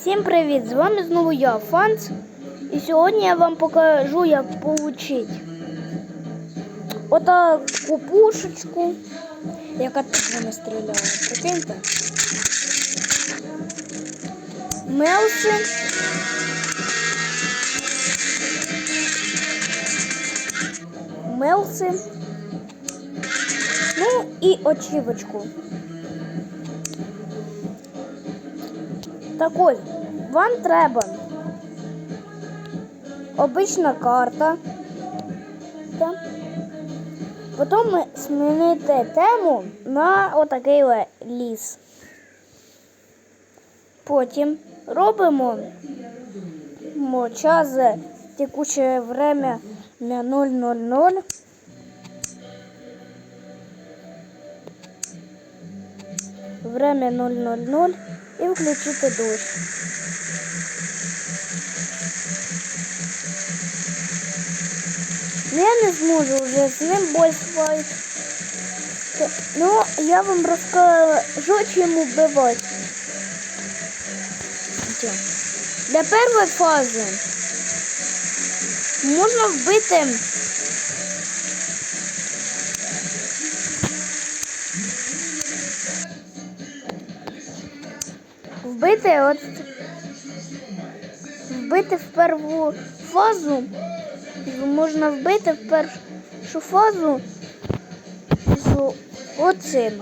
Всім привіт! З вами знову я, Фанц. І сьогодні я вам покажу, як отримати отаку пушечку, яка тут вона стріляє. Прикиньте. Мелси. Мелси. Ну і очівочку. Так ось, вам треба обична карта. Потім ми змінити тему на отакий ліс. Потім робимо мо час текуче время 000. Время 000 і включити дощ. Ну, Я не зможу вже з ним бойфайт. Ну, я вам розкажу, чим вбивати. Для першої фази можна вбити вбити от вбити в першу фазу. Можна вбити в першу фазу з оцим.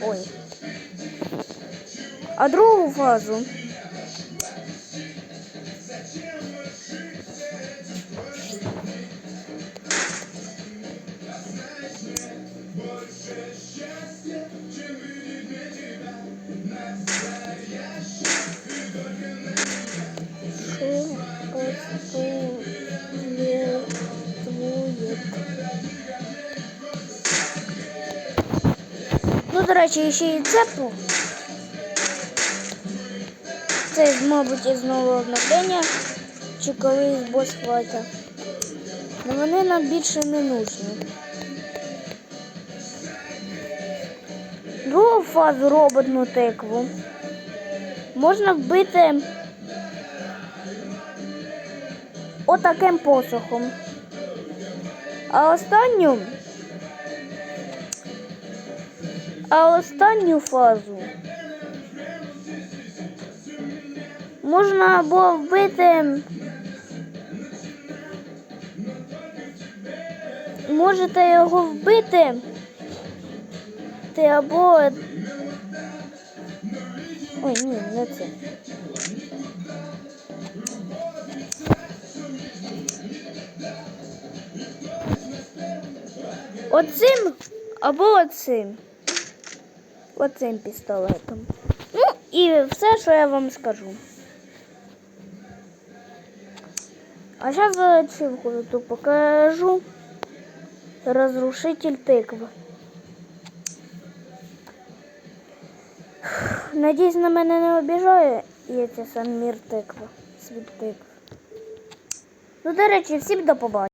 Ой. А другу фазу. До речі, ще і цепу. Це, мабуть, із нового обновлення чи коли з бос файта. Но вони нам більше не нужні. Другу фазу роботну тикву можна вбити отаким посохом. А останню а останню фазу можна або вбити. Можете його вбити. Ти або. Ой, ні, не це. Оцим або оцим. Оцим пістолетом. Ну і все, що я вам скажу. А зараз зачівку тут покажу. Разрушитель тикви. Надіюсь, на мене не обіжає і це сам мір тиква. Світ тикв. Ну, до речі, всім до побачення.